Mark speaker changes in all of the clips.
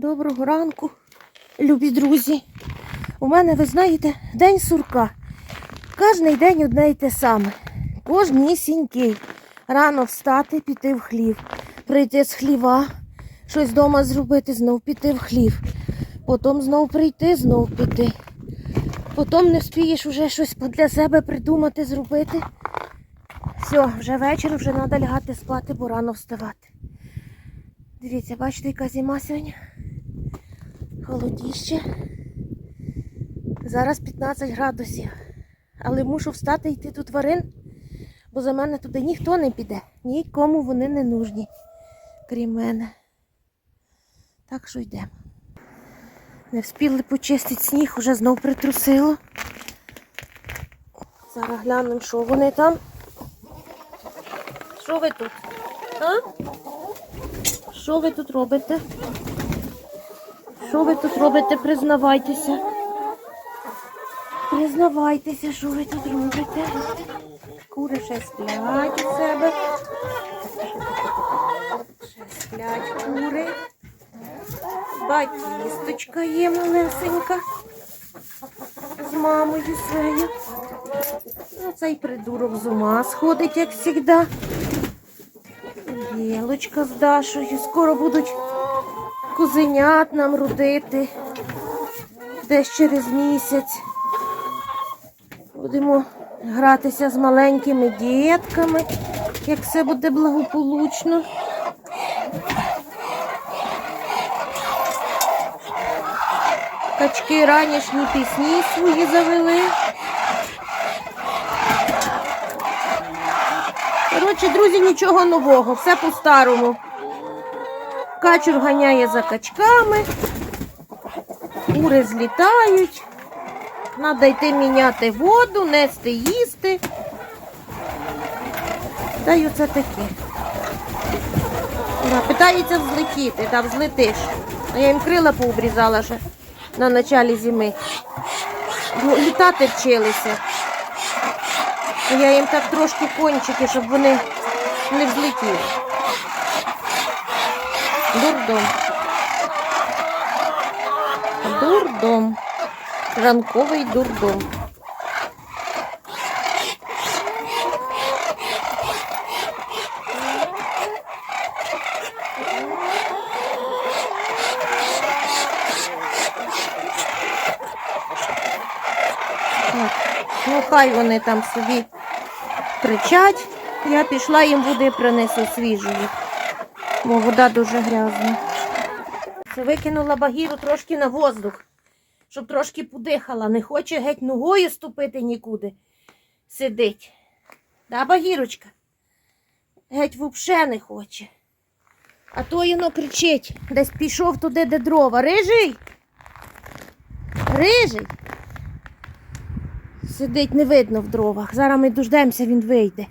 Speaker 1: Доброго ранку, любі друзі. У мене, ви знаєте, день сурка. Кожний день одне й те саме. Кожнісінький. Рано встати, піти в хлів, прийти з хліва, щось вдома зробити, знов піти в хлів. Потім знов прийти, знов піти. Потім не вспієш уже щось для себе придумати, зробити. Все, вже вечір, вже треба лягати спати, бо рано вставати. Дивіться, бачите, яка зима сьогодні. Холодіще. Зараз 15 градусів. Але мушу встати йти до тварин, бо за мене туди ніхто не піде. Нікому вони не нужні, крім мене. Так що йдемо. Не встигли почистити сніг, уже знов притрусило. Зараз глянемо, що вони там. Що ви тут? А? Що ви тут робите? Що ви тут робите? Признавайтеся. Признавайтеся, що ви тут робите. Кури ще сплять у себе. Ще сплять кури. Батісточка є малесенька. З мамою своєю. Ну, цей придурок з ума сходить, як завжди. Єлочка з Дашою. Скоро будуть козенят нам родити. Десь через місяць. Будемо гратися з маленькими дітками, як все буде благополучно. Качки ранішні пісні свої завели. Коротше, друзі, нічого нового, все по-старому. Качур ганяє за качками, кури злітають. Треба йти міняти воду, нести їсти. Та й оце таке. Питається взлетіти, там злетиш. А я їм крила пообрізала ще на початку зими. Ну, Літати вчилися. Я їм так трошки кончики, щоб вони не взлетіли. Дурдом. Дурдом. Ранковий дурдом. Так, Ну, хай вони там собі кричать. Я пішла їм води принесу свіжої, бо вода дуже грязна. Це викинула багіру трошки на воздух, щоб трошки подихала. Не хоче геть ногою ступити нікуди. Сидить. Да, багірочка? Геть взагалі не хоче. А то воно кричить, десь пішов туди, де дрова. Рижий? Рижий? Сидить, не видно в дровах. Зараз ми дождемося, він вийде.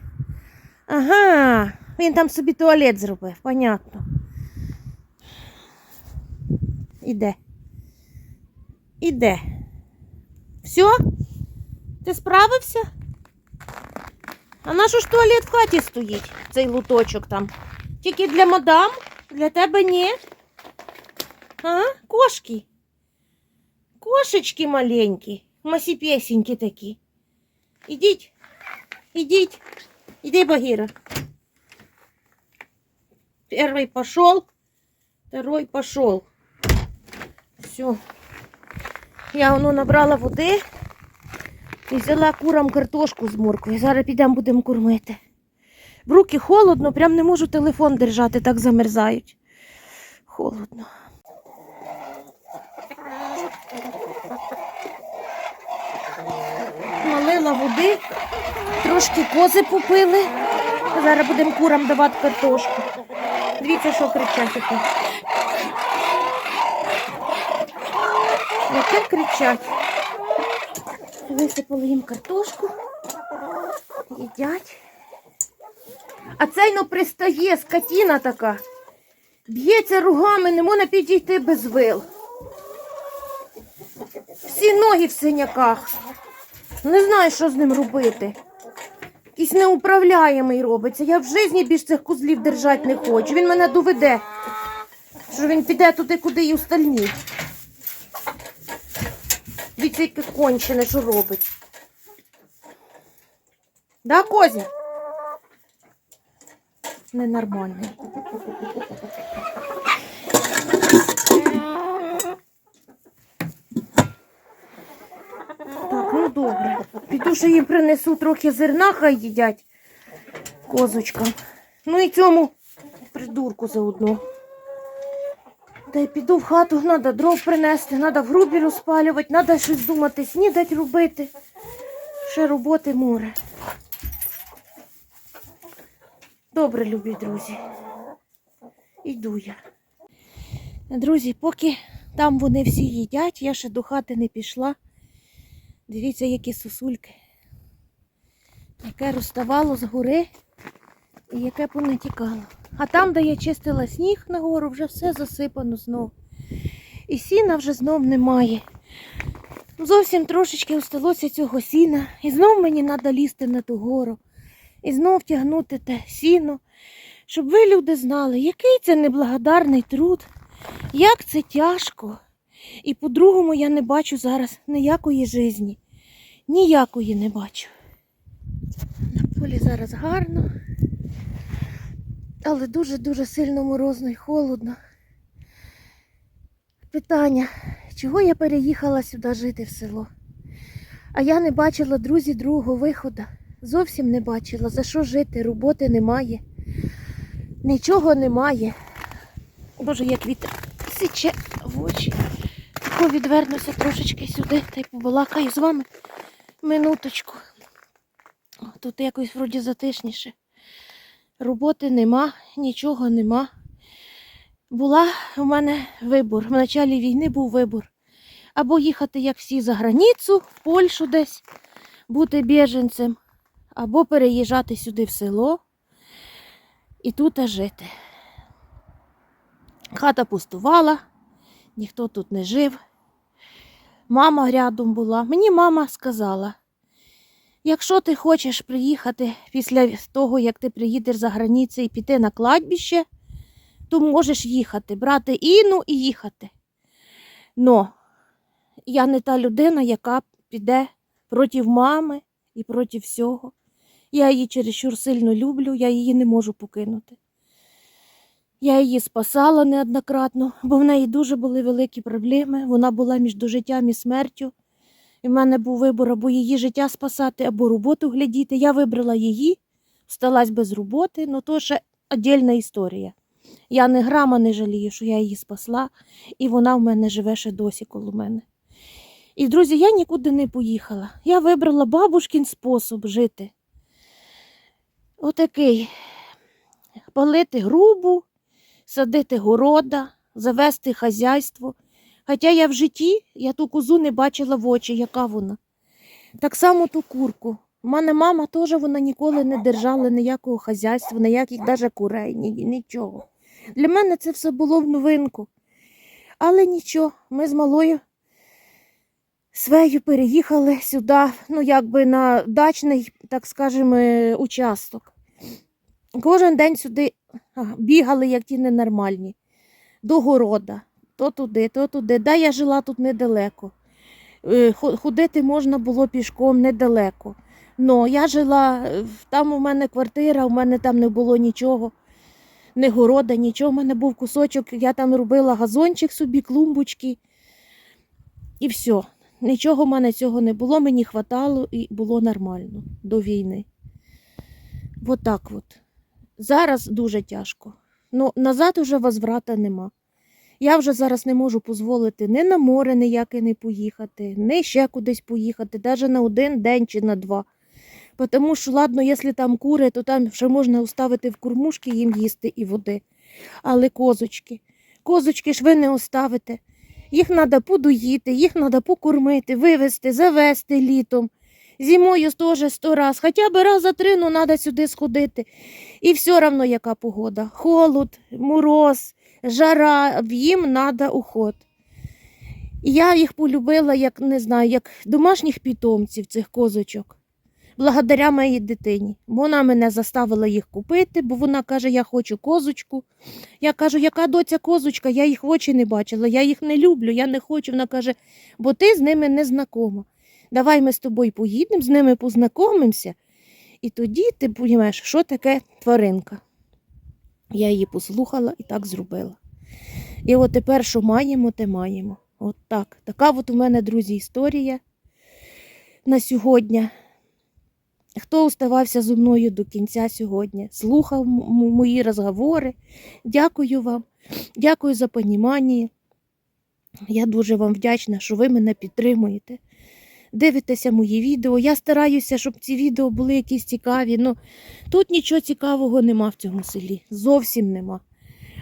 Speaker 1: Ага, він там собі туалет зробив, понятно. Іде. Іде. Все? Ти справився? А наш ж туалет в хаті стоїть, цей луточок там. Тільки для мадам, для тебе ні. А? Кошки. Кошечки маленькі. Масіпєсінькі такі. Ідіть, ідіть, іди, Багіра. Перший пошел, второй пошел. Все. Я воно набрала води і взяла курам картошку з морквою. Зараз підемо будемо кормити. В руки холодно, прям не можу телефон держати, так замерзають. Холодно. Налила води, трошки кози попили. Зараз будемо курам давати картошку. Дивіться, що кричать. Яке кричать. Висипали їм картошку. Їдять. А цей ну пристає, скотіна така. Б'ється ругами, не можна підійти без вил. Всі ноги в синяках. Не знаю, що з ним робити. Якийсь неуправляємий робиться. Я в житті більш цих козлів держати не хочу. Він мене доведе. Що він піде туди, куди і остальні. Дивіться, яке кончене, що робить. Да, Козя? Ненормальний. Так, ну добре. Піду ще їм принесу трохи зерна, хай їдять козочкам. Ну і цьому придурку заодно. Та й піду в хату, треба дров принести, треба в грубі розпалювати, треба щось думати, снідать робити. Ще роботи море. Добре, любі друзі. Іду я. Друзі, поки там вони всі їдять, я ще до хати не пішла. Дивіться, які сосульки. Яке розставало з гори і яке понатікало. А там, де я чистила сніг нагору, вже все засипано знов. І сіна вже знов немає. Зовсім трошечки осталося цього сіна. І знов мені треба лізти на ту гору. І знов тягнути те сіно, щоб ви, люди, знали, який це неблагодарний труд, як це тяжко. І по-другому я не бачу зараз ніякої житті. Ніякої не бачу. На полі зараз гарно, але дуже-дуже сильно морозно і холодно. Питання, чого я переїхала сюди жити в село? А я не бачила, друзі, другого виходу. Зовсім не бачила, за що жити, роботи немає. Нічого немає. Боже, як вітер січе в очі. Тако відвернуся трошечки сюди та й побалакаю з вами минуточку. Тут якось вроді затишніше. Роботи нема, нічого нема. Була у мене вибор. В началі війни був вибор. Або їхати, як всі, за границю, в Польщу десь, бути біженцем, або переїжджати сюди в село і тут жити. Хата пустувала, ніхто тут не жив. Мама рядом була. Мені мама сказала, якщо ти хочеш приїхати після того, як ти приїдеш за границю і піти на кладбище, то можеш їхати, брати Інну і їхати. Но я не та людина, яка піде проти мами і проти всього. Я її чересчур сильно люблю, я її не можу покинути. Я її спасала неоднократно, бо в неї дуже були великі проблеми. Вона була між життям і смертю. І в мене був вибор або її життя спасати, або роботу глядіти. Я вибрала її, сталася без роботи, але то ще віддільна історія. Я не грама не жалію, що я її спасла, і вона в мене живе ще досі коло мене. І, друзі, я нікуди не поїхала. Я вибрала бабушкін спосіб жити. Отакий. Палити грубу, садити города, завести хазяйство. Хоча я в житті я ту козу не бачила в очі, яка вона. Так само ту курку. У мене мама теж вона ніколи не держала ніякого хазяйства, ніяких навіть курей, ні, нічого. Для мене це все було в новинку. Але нічого, ми з малою свею переїхали сюди, ну якби на дачний, так скажемо, участок. Кожен день сюди бігали, як ті ненормальні, до города, то туди, то туди. Да, я жила тут недалеко. Е, Ходити можна було пішком недалеко. Но я жила, е, там у мене квартира, у мене там не було нічого, не города, нічого. У мене був кусочок, я там робила газончик собі, клумбочки. І все. Нічого в мене цього не було, мені хватало і було нормально до війни. От так от. Зараз дуже тяжко. Ну, назад уже возврата нема. Я вже зараз не можу дозволити ні на море ніяке не поїхати, ні ще кудись поїхати, навіть на один день чи на два. Тому що, ладно, якщо там кури, то там ще можна оставити в кормушки їм їсти і води. Але козочки, козочки ж ви не оставите. Їх треба подоїти, їх треба покормити, вивезти, завести літом. Зимою теж сто раз, хоча б раз за три, ну треба сюди сходити. І все одно яка погода. Холод, мороз, жара, їм треба уход. І я їх полюбила, як не знаю, як домашніх питомців, цих козочок. благодаря моїй дитині. Вона мене заставила їх купити, бо вона каже, я хочу козочку. Я кажу, яка доця козочка? Я їх в очі не бачила, я їх не люблю, я не хочу. Вона каже, бо ти з ними не знакома. Давай ми з тобою поїдемо, з ними познайомимося, і тоді ти розумієш, що таке тваринка. Я її послухала і так зробила. І от тепер, що маємо, те маємо. От так. Така от у мене, друзі, історія на сьогодні. Хто оставався зі мною до кінця сьогодні, слухав мої розговори. Дякую вам, дякую за понімання. Я дуже вам вдячна, що ви мене підтримуєте. Дивитеся мої відео. Я стараюся, щоб ці відео були якісь цікаві. Ну, тут нічого цікавого нема в цьому селі. Зовсім нема.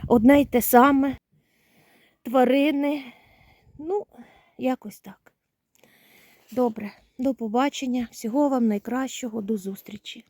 Speaker 1: Одне й те саме. Тварини. Ну, якось так. Добре, до побачення. Всього вам найкращого, до зустрічі.